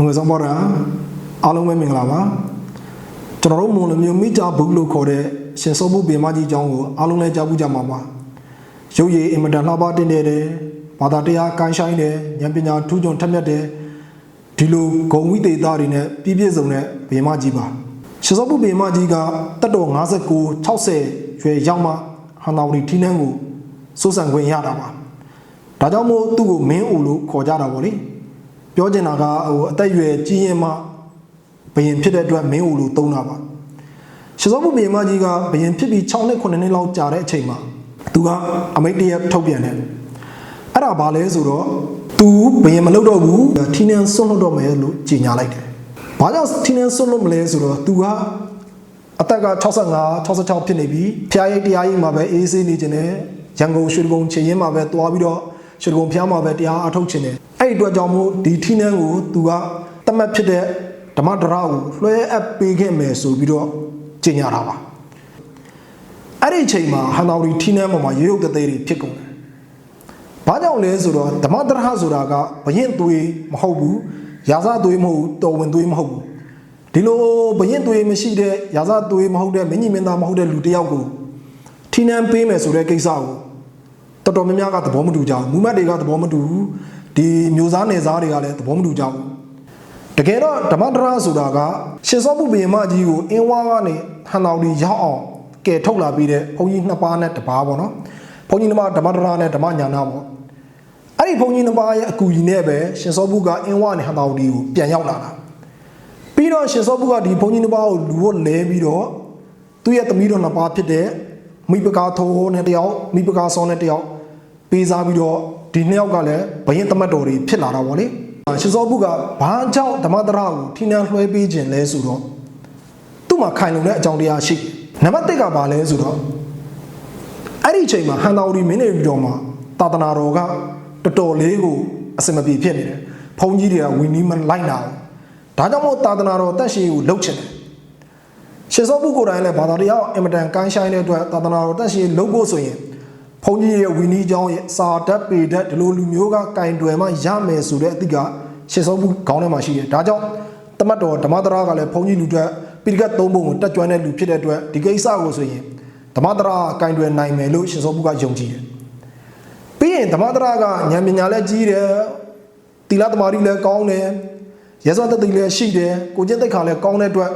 ငွေဆောင်ပေါ်တာအားလုံးပဲမင်္ဂလာပါကျွန်တော်တို့မွန်လူမျိုးမိကြဘူးလို့ခေါ်တဲ့ရှင်စောဖို့ပင်မကြီးအကြောင်းကိုအားလုံးလည်းကြားဘူးကြမှာပါရုပ်ရည်အင်မတန်လှပတင်နေတယ်ဘာသာတရားကိုင်းဆိုင်တယ်ဉာဏ်ပညာထူးချွန်ထက်မြက်တယ်ဒီလိုဂုံဝိသေသတွေနဲ့ပြည့်ပြည့်စုံတဲ့ပင်မကြီးပါရှင်စောဖို့ပင်မကြီးကတက်တော်59 60ရွယ်ရောက်မှဟန်တော်ရီထီးနှန်းကိုစိုးစံခွင့်ရတာပါဒါကြောင့်မို့သူ့ကိုမင်းဦးလို့ခေါ်ကြတာပေါ့လေ ပြောချင်တာကဟိုအသက်အရွယ်ကြီးရင်မှဘယင်ဖြစ်တဲ့အတွက်မင်းဦးလို့သုံးတာပါရှစောဘုဘယင်မကြီးကဘယင်ဖြစ်ပြီး6နှစ်9နှစ်လောက်ကြာတဲ့အချိန်မှာသူကအမိတ်တရထုတ်ပြန်တယ်အဲ့ဒါဘာလဲဆိုတော့သူဘယင်မလုပ်တော့ဘူးထင်းနှန်းစွန့်လွတ်တော့မယ်လို့ကြေညာလိုက်တယ်ဘာကြောင့်ထင်းနှန်းစွန့်လွတ်မလဲဆိုတော့သူကအသက်က65 66ဖြစ်နေပြီဖျားရိတ်တရားရိတ်မှာပဲအေးဆေးနေခြင်းနဲ့ရန်ကုန်ရွှေတကုံချင်ရင်မှာပဲတွားပြီးတော့ ရွှေတကုံဖျားမှာပဲတရားအထုတ်ခြင်းနဲ့အဲ့ဒီအတွက်ကြောင့်မို့ဒီထင်းနှန်းကိုသူကတတ်မှတ်ဖြစ်တဲ့ဓမ္မဒရကိုလွှဲအပ်ပေးခဲ့မယ်ဆိုပြီးတော့ကြေညာတာပါအဲ့ဒီအချိန်မှာဟန်တော်ရီထင်းနှန်းပေါ်မှာရေရုပ်တသေးတွေဖြစ်ကုန်တယ်ဘာကြောင့်လဲဆိုတော့ဓမ္မဒရဆိုတာကဘရင်သွေးမဟုတ်ဘူးရာဇသွေးမဟုတ်ဘူးတော်ဝင်သွေးမဟုတ်ဘူးဒီလိုဘရင်သွေးမရှိတဲ့ရာဇသွေးမဟုတ်တဲ့မင်းကြီးမင်းသားမဟုတ်တဲ့လူတစ်ယောက်ကိုထီနန်းပေးမယ်ဆိုတဲ့ကိစ္စကို တော်တော်များများကသဘောမတူကြဘူးမူမတ်တွေကသဘောမတူဘူးဒီမျိုးစားနယ်စားတွေကလည်းသဘောမတူကြဘူးတကယ်တော့ဓမ္မဒရဆိုတာကရှင်စောပုပ္ပယမကြီးကိုအင်းဝါကနေဟန်တော်ဒီရောက်အောင်ကဲထုတ်လာပြီးတဲ့ဘုန်းကြီးနှစ်ပါးနဲ့တပါးပေါ့နော်ဘုန်းကြီးနှစ်ပါးဓမ္မဒရနဲ့ဓမ္မညာနာပေါ့အဲ့ဒီဘုန်းကြီးနှစ်ပါးရဲ့အကူအညီနဲ့ပဲရှင်စောပုကအင်းဝါနဲ့ဟန်တော်ဒီကိုပြန်ရောက်လာတာပြီးတော့ရှင်စောဘုကဒီဘုန်းကြီးနှစ်ပါးကိုလူဖို့လဲပြီးတော့သူ့ရဲ့သမီးတော်နှစ်ပါးဖြစ်တဲ့မိပကာထိုးနဲ့တယောက်မိပကာစောနဲ့တယောက် ပေးစားပြီးတော့ဒီနှစ်ယောက်ကလည်းဘယင်းသမတ်တော်တွေဖြစ်လာတာပေါ့လေရှင်စောဘုကဘာကြောင့်ဓမ္မတရကိုထိနှံလွှဲပေးခြင်းလဲဆိုတော့သူ့မှာခိုင်လုံတဲ့အကြောင်းတရားရှိနံပါတ်1ကဘာလဲဆိုတော့အဲ့ဒီအချိန်မှာဟန်တော်ဒီမင်းနေပြီးတော့မှသာသနာတော်ကတော်တော်လေးကိုအစမပြေဖြစ်နေတယ်ဘုန်းကြီးတွေကဝီနီးမလိုက်နာဘူးဒါကြောင့်မို့သာသနာတော်တက်ရှိကိုလှုပ်ချင်တယ်ရှင်စောပုကိုယ်တိုင်လည်းဘာသာတရားအင်မတန်ကိုင်းဆိုင်တဲ့အတွက်သာသနာတော်တက်ရှိလှုပ်ဖို့ဆိုရင် ဘုန်းကြီးရဲ့ဝီနီးကျောင်းရဲ့စာတတ်ပေတတ်ဒီလိုလူမျိုးကကင်တွယ်မှရမယ်ဆိုတဲ့အသည့်ကရှင်စောပုခေါင်းထဲမှာရှိတယ်ဒါကြောင့်တမတ်တော်ဓမ္မတရာကလည်းဘုန်းကြီးလူတွေပိဋကတ်သုံးပုံကိုတက်ကြွတဲ့လူဖြစ်တဲ့အတွက်ဒီကိစ္စကိုဆိုရင်ဓမ္မတရာကင်တွယ်နိုင်မယ်လို့ရှင်စောပုကယုံကြည်တယ်ပြီးရင်ဓမ္မတရာကဉာဏ်ပညာလည်းကြီးတယ်တီလာသမารီလည်းကောင်းတယ်ရဲစောတသိလည်းရှိတယ်ကိုကျင့်သိက္ခာလည်းကောင်းတဲ့အတွက်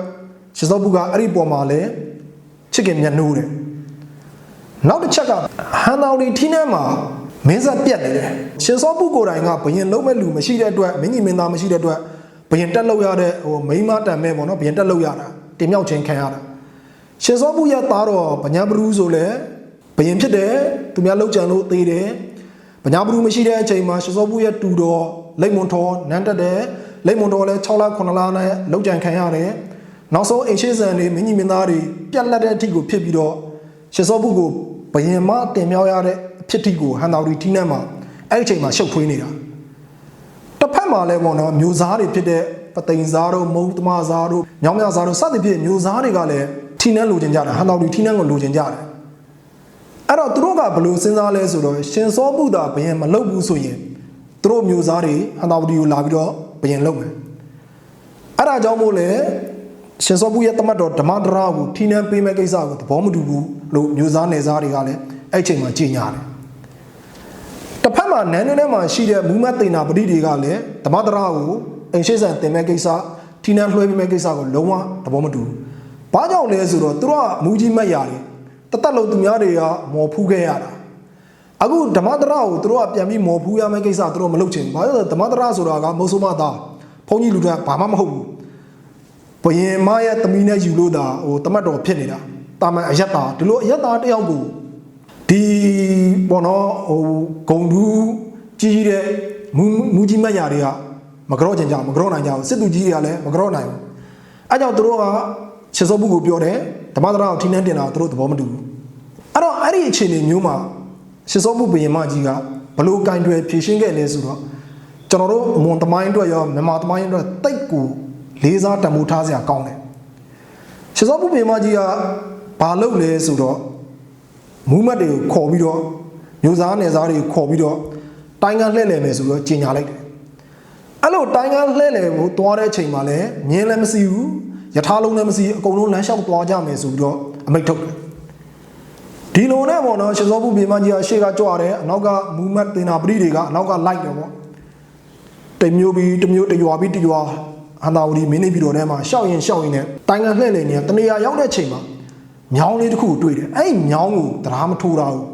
ရှစောပုကအဲ့ဒီပေါ်မှာလည်းချစ်ခင်မျက်နှိုးတယ် နောက်တစ်ချက်ကဟန်တော်ဒီထင်းထဲမှာမင်းဆက်ပြက်နေတယ်ရှင်စောပုကိုယ်တိုင်ကဘယင်လုံးမဲ့လူမရှိတဲ့အတွက်မင်းကြီးမင်းသားမရှိတဲ့အတွက်ဘယင်တက်လောက်ရတဲ့ဟိုမိန်းမတန်မဲ့ပေါ့နော်ဘယင်တက်လောက်ရတာတင်မြောက်ခြင်းခံရတာရှင်စောပုရဲ့သားတော်ဗညာပရူးဆိုလဲဘယင်ဖြစ်တယ်သူများလောက်ကြံလို့သေးတယ်ဗညာပရူးမရှိတဲ့အချိန်မှာရှင်စောပုရဲ့တူတော်လိမ့်မွန်တော်နန်းတက်တယ်လိမ့်မွန်တော်လည်း6လ9လနဲ့လောက်ကြံခံရတယ်နောက်ဆုံးအိမ်ရှိဆန်တွေမင်းကြီးမင်းသားတွေပြက်လက်တဲ့အထိကိုဖြစ်ပြီးတော့ ရှစောပုကိုဘယင်မတင်မြောက်ရတဲ့အဖြစ်ထိကိုဟန်တော်ဒီတီးနှမ်းမှာအဲ့ဒီအချိန်မှာရှုပ်ထွေးနေတာတစ်ဖက်မှာလည်းပေါ့နော်မျိုးစားတွေဖြစ်တဲ့ပသိမ်စားတို့မုံသမားစားတို့ညောင်မြစားတို့စသဖြင့်မျိုးစားတွေကလည်းထီနှမ်းလိုချင်ကြတာဟန်တော်ဒီထီနှမ်းကိုလိုချင်ကြတယ်အဲ့တော့သူတို့ကဘယ်လိုစဉ်းစားလဲဆိုတော့ရှင်စောပုတာဘယင်မလုပ်ဘူးဆိုရင်သူတို့မျိုးစားတွေဟန်တော်ဒီကိုလာပြီးတော့ဘယင်လုပ်မယ်အဲ့ဒါကြောင့်မို့လဲ ရှင်စောပုရဲ့တမတ်တော်ဓမ္မဒရာကိုထီနှမ်းပေးမဲ့ကိစ္စကိုသဘောမတူဘူးလို့မျိုးစားနယ်စားတွေကလည်းအဲ့ချိန်မှာကြီးညာတယ်တစ်ဖက်မှာနန်းတွင်းထဲမှာရှိတဲ့မူမတ်သိနာပရိတွေကလည်းဓမ္မဒရာကိုအိမ်ရှိဆန်တင်မဲ့ကိစ္စထီနှမ်းလွှဲပေးမဲ့ကိစ္စကိုလုံးဝသဘောမတူဘူးဘာကြောင့်လဲဆိုတော့သူတို့ကမူကြီးမတ်ရာတွေတသက်လုံးသူများတွေကမော်ဖူးခဲ့ရတာအခုဓမ္မဒရာကိုသူတို့ကပြန်ပြီးမော်ဖူးရမယ့်ကိစ္စသူတို့မလုပ်ချင်ဘူးဘာလို့လဲဆိုတော့ဓမ္မဒရာဆိုတာကမုတ်ဆိုးမသားဘုန်းကြီးလူတွေကဘာမှမဟုတ်ဘူး ဘယင်မရဲ့သမီးနဲ့ယူလို့တာဟိုတမတ်တော်ဖြစ်နေတာတာမန်အယက်တာဒီလိုအယက်တာတယောက်ကိုဒီပေါ့နော်ဟိုဂုံတူးကြီးကြီးတဲ့မူမူကြီးမတ်ရာတွေကမကြော့ချင်ကြဘူးမကြော့နိုင်ကြဘူးစစ်သူကြီးတွေကလည်းမကြော့နိုင်ဘူးအဲကြောင့်သူတို့ကရှစ်စောပုကိုပြောတယ်ဓမ္မဒရာကိုထိနှန်းတင်တာသူတို့သဘောမတူဘူးအဲ့တော့အဲ့ဒီအခြေအနေမျိုးမှာရှစ်စောပုဘယင်မကြီးကဘလို့ကင်တွယ်ဖြည့်ရှင်းခဲ့လဲဆိုတော့ကျွန်တော်တို့အမွန်သမိုင်းအတွက်ရောမြန်မာသမိုင်းအတွက်တိတ်ကို လေးစားတံမိုးထားစရာကောင်းတယ်ရှစ်စောပုဘယင်မကြီးကဘာလုပ်လဲဆိုတော့မူးမတ်တွေကိုခေါ်ပြီးတော့မျိုးစားနယ်စားတွေကိုခေါ်ပြီးတော့တိုင်းကလှည့်လည်မယ်ဆိုတော့ကြီးညာလိုက်တယ်အဲ့လိုတိုင်းကားလှဲလေကိုသွားတဲ့အချိန်မှာလည်းမြင်းလည်းမရှိဘူးယထာလုံးလည်းမရှိဘူးအကုန်လုံးလမ်းလျှောက်သွားကြမယ်ဆိုပြီးတော့အမိတ်ထုတ်တယ်ဒီလိုနဲ့ပေါ့နော်ရှင်စောဘူးပြည်မကြီးကရှေ့ကကြွတယ်အနောက်ကမူမတ်တင်နာပရိတွေကအနောက်ကလိုက်တယ်ပေါ့တမျိုးပြီးတမျိုးတရွာပြီးတရွာ ဟန္တာဝတီမင်းနေပြည်တော်ထဲမှာရှောက်ရင်ရှောက်ရင်နဲ့တိုင်းကားလှဲလေနေတနေရာရောက်တဲ့အချိန်မှာမြောင်းလေးတစ်ခုတွေ့တယ်အဲ့ဒီမြောင်းကိုတရားမထိုးတာဘူး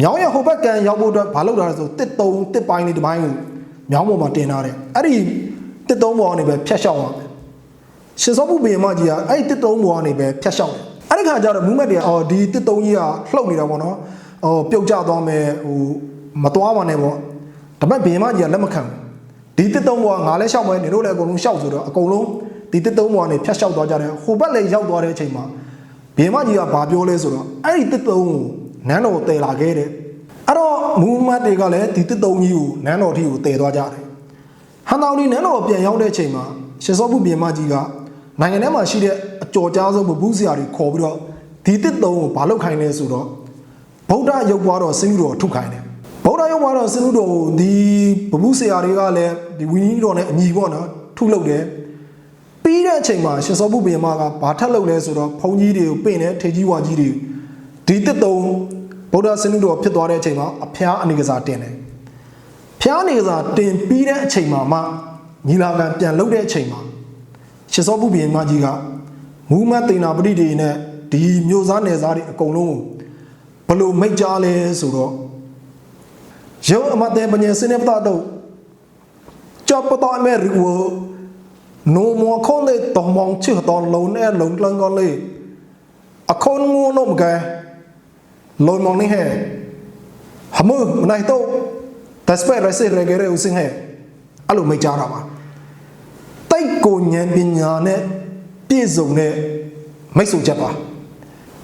မြောင်းရဟိုဘက်ကန်ရောက်ဖို့အတွက်ဘာလုပ်တာလဲဆိုတစ်တုံတစ်ပိုင်းလေးတစ်ပိုင်းကိုမြောင်းပေါ်မှာတင်ထားတယ်အဲ့ဒီတစ်တုံပေါ်ကနေပဲဖြတ်လျှောက်ရမယ်ရှင်စောပုပေမကြီးကအဲ့ဒီတစ်တုံပေါ်ကနေပဲဖြတ်လျှောက်တယ်အဲ့ဒီခါကျတော့မူမက်တွေကအော်ဒီတစ်တုံကြီးကလှုပ်နေတာပေါ့နော်ဟိုပြုတ်ကျသွားမယ်ဟိုမသွားပါနဲ့ပေါ့ဒါပေမဲ့ဘေမကြီးကလက်မခံဘူး ဒီတစ်တုံပေါ်ကငါလည်းလျှောက်မယ်နေတို့လည်းအကုန်လုံးလျှောက်ဆိုတော့အကုန်လုံးဒီတစ်တုံပေါ်ကနေဖြတ်လျှောက်သွားကြတယ်ဟိုဘက်လည်းရောက်သွားတဲ့အချိန်မှာဘေမကြီးကဘာပြောလဲဆိုတော့အဲ့ဒီတစ်တုံကိုနန်းတော်တည်လာခဲ့တဲ့အဲ့တော့မူမတ်တွေကလည်းဒီတစ်တုံကြီးကိုနန်းတော်ထီကိုတည်သွားကြတယ်ဟန်တောင်ဒီနန်းတော်ပြန်ရောက်တဲ့အချိန်မှာရှင်စောပုပြင်မကြီးကနိုင်ငံထဲမှာရှိတဲ့အကြော်ကြားဆုံးဘူးဆရာတွေခေါ်ပြီးတော့ဒီတစ်တုံကိုဘာလုပ်ခိုင်းလဲဆိုတော့ဗုဒ္ဓရုပ်ပွားတော်စင်းဥတော်ထုတ်ခိုင်းတယ် ဗုဒ္ဓရုပ်ပွားတော်စင်းဥတော်ကိုဒီဘူးဆရာတွေကလည်းဒီဝီနီတော်နဲ့အညီပေါ့နော်ထုတ်လုပ်တယ်ပြီးတဲ့အချိန်မှာရှင်စောပုပြင်မကဘာထက်လုပ်လဲဆိုတော့ဘုန်းကြီးတွေကိုပင့်တယ်ထေကြီးဝါကြီးတွေဒီတစ်တုံဗုဒ္ဓဆင်းတုတော်ဖြစ်သွားတဲ့အချိန်မှာအဖျားအနေကစားတင်တယ်။ဖျားအနေကစားတင်ပြီးတဲ့အချိန်မှာမှညီလာခံပြန်လုပ်တဲ့အချိန်မှာရှစ်စောပုပြင်မကြီးကမူမတ်တေနာပရိဒေနဲ့ဒီမျိုးစားနယ်စားတွေအကုန်လုံးကိုဘလို့မိတ်ကြားလဲဆိုတော့ yo amate banye sine pta do cho pta me ri wo no mo khon de to mong chi ton lo ne lo lo ngon le a khon ngu no ga lo mong ni he hamu nai to ta spe ra se re ge re u sing he alo mai cha ra ma tai ko nyan pin nya ne ပြည့်စုံတဲ့မိတ်ဆွေချက်ပါ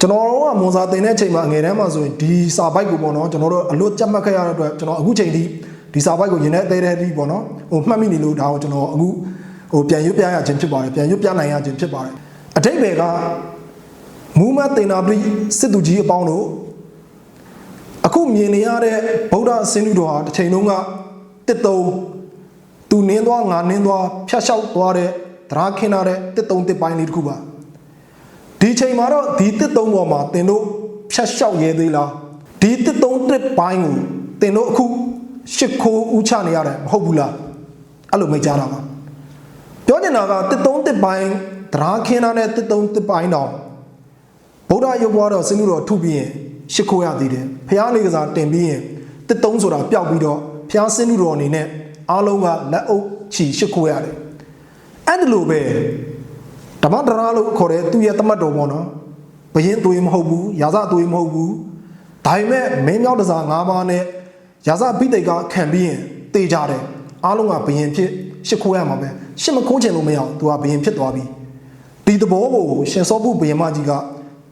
ကျွန်တော်တို့ကမွန်စာတင်တဲ့အချိန်မှာငယ်တန်းမှာဆိုရင်ဒီစာပိုက်ကိုပေါ့နော်ကျွန်တော်တို့အလွတ်ကြက်မှတ်ခဲ့ရတဲ့အတွက်ကျွန်တော်အခုချိန်ထိဒီစာပိုက်ကိုရင်ထဲအသေးသေးလေးပေါ့နော်ဟိုမှတ်မိနေလို့ဒါကိုကျွန်တော်အခုဟိုပြန်ရွတ်ပြရခြင်းဖြစ်ပါတယ်ပြန်ရွတ်ပြနိုင်ရခြင်းဖြစ်ပါတယ်အတိတ်ဘယ်ကမူမတ်တင်နာပရိစစ်သူကြီးအပေါင်းတို့အခုမြင်နေရတဲ့ဗုဒ္ဓဆင်းတုတော်ဟာတစ်ချိန်လုံးကတစ်တုံသူနင်းသွားငါနင်းသွားဖြတ်လျှောက်သွားတဲ့သရာခင်းလာတဲ့တစ်တုံတစ်ပိုင်းလေးတစ်ခုပါဒီ ချိန်မှာတော့ဒီတစ်တုံပေါ်မှာတင်တို့ဖြတ်လျှောက်ရဲသေးလားဒီတစ်တုံတစ်ပိုင်းကိုတင်တို့အခုရှစ်ခိုးဥချနေရတယ်မဟုတ်ဘူးလားအဲ့လိုမိတ်ကြတာပါပြောနေတာကတစ်တုံတစ်ပိုင်းသရာခင်းလာတဲ့တစ်တုံတစ်ပိုင်းတော့ဗုဒ္ဓရုပ်ဘွားတော်စင်းလူတော်ထုပြီးရင်ရှ िख ိုးရသေးတယ်ဖះလေးကစားတင်ပြီးရင်တစ်တုံးဆိုတာပျောက်ပြီးတော့ဖះစင်းလူတော်အနေနဲ့အားလုံးကလက်အုပ်ချီရှ िख ိုးရတယ်အဲ့ဒါလိုပဲ ဓမ္မတရာလို့ခေါ်တဲ့သူ့ရဲ့တမတ်တော်ပေါ့နော်ဘယင်းသွေးမဟုတ်ဘူးရာဇသွေးမဟုတ်ဘူးဒါပေမဲ့မင်းမြောက်တစား၅ပါးနဲ့ရာဇပိဋိတ်ကခံပြီးရင်တေးကြတယ်အားလုံးကဘယင်းဖြစ်ရှ िख ိုးရမှာပဲရှစ်မခိုးချင်လို့မရအောင်သူကဘယင်းဖြစ်သွားပြီဒီသဘောကိုရှင်စောပုဘုရင်မကြီးက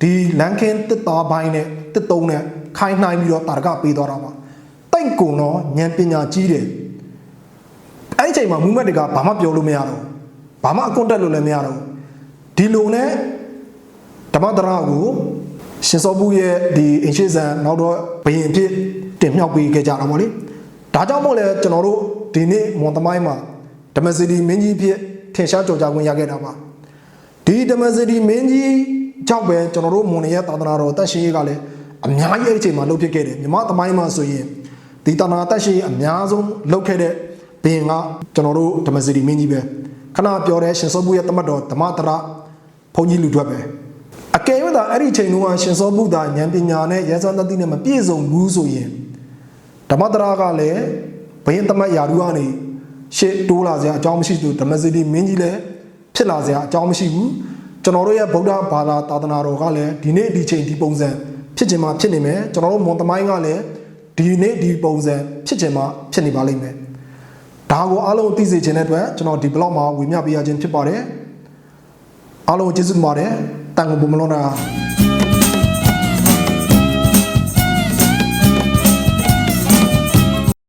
ဒီလန်ခင်းတစ်သားပိုင်းနဲ့တစ်သုံးနဲ့ခိုင်းနှိုင်းပြီးတော့တာရကပေးသွားတာပါတိတ်ကုံတော့ဉာဏ်ပညာကြီးတယ်အဲ့ဒီအချိန်မှာမူမက်တွေကဘာမှပြောလို့မရတော့ဘူးဘာမှအကွန်တက်လို့လည်းမရတော့ဘူး ဒီလိုနဲ့ဓမ္မတရကိုရှင်စောပုရဲ့ဒီအင်ရှိဇန်နောက်တော့ဘုရင်ဖြစ်တင်မြှောက်ပေးခဲ့ကြတာပေါ့လေဒါကြောင့်မို့လဲကျွန်တော်တို့ဒီနေ့မွန်သမိုင်းမှာဓမ္မစီဒီမင်းကြီးဖြစ်ထင်ရှားကြော်ကြားခွင့်ရခဲ့တာပါဒီဓမ္မစတိမင်းကြီးကြောင့်ပဲကျွန်တော်တို့မွန်ရရဲ့သာသနာတော်တက်ရှင်ရေးကလည်းအများကြီးအဲ့ဒီအချိန်မှာလှုပ်ဖြစ်ခဲ့တယ်မြမသမိုင်းမှာဆိုရင်ဒီသာသနာတက်ရှင်ရေးအများဆုံးလှုပ်ခဲ့တဲ့ဘင်ကကျွန်တော်တို့ဓမ္မစတိမင်းကြီးပဲခဏပြောတဲ့ရှင်စောဘုရဲ့တမတ်တော်ဓမ္မတရ ဘုန်းကြီးလူထွက်ပဲအကယ်၍သာအဲ့ဒီအချိန်တုန်းကရှင်စောဘုသာဉာဏ်ပညာနဲ့ရဲစံတတိနဲ့မပြည့်စုံဘူးဆိုရင်ဓမ္မတရကလည်းဘယင်တမတ်ယာရုကနေရှေ့တိုးလာစရာအကြောင်းမရှိဘူးဓမ္မစတိမင်းကြီးလည်းဖြစ်လာစရာအကြောင်းမရှိဘူးကျွန်တော်တို့ရဲ့ဗုဒ္ဓဘာသာသာသနာတော်ကလည်းဒီနေ့ဒီချိန်ဒီပုံစံဖြစ်ချင်မှဖြစ်နေမယ်ကျွန်တော်တို့မွန်သမိုင်းကလည်းဒီနေ့ဒီပုံစံဖြစ်ချင်မှဖြစ်နေပါလိမ့်မယ်ဒါကိုအားလုံးသိစေချင်တဲ့အတွက်ကျွန်တော်ဒီ blog မှာဝေမျှပေးရခြင်းဖြစ်ပါတယ် အားလုံးကျေးဇူးတင်ပါတယ်တန်ကုန်ပုံမလုံးတာ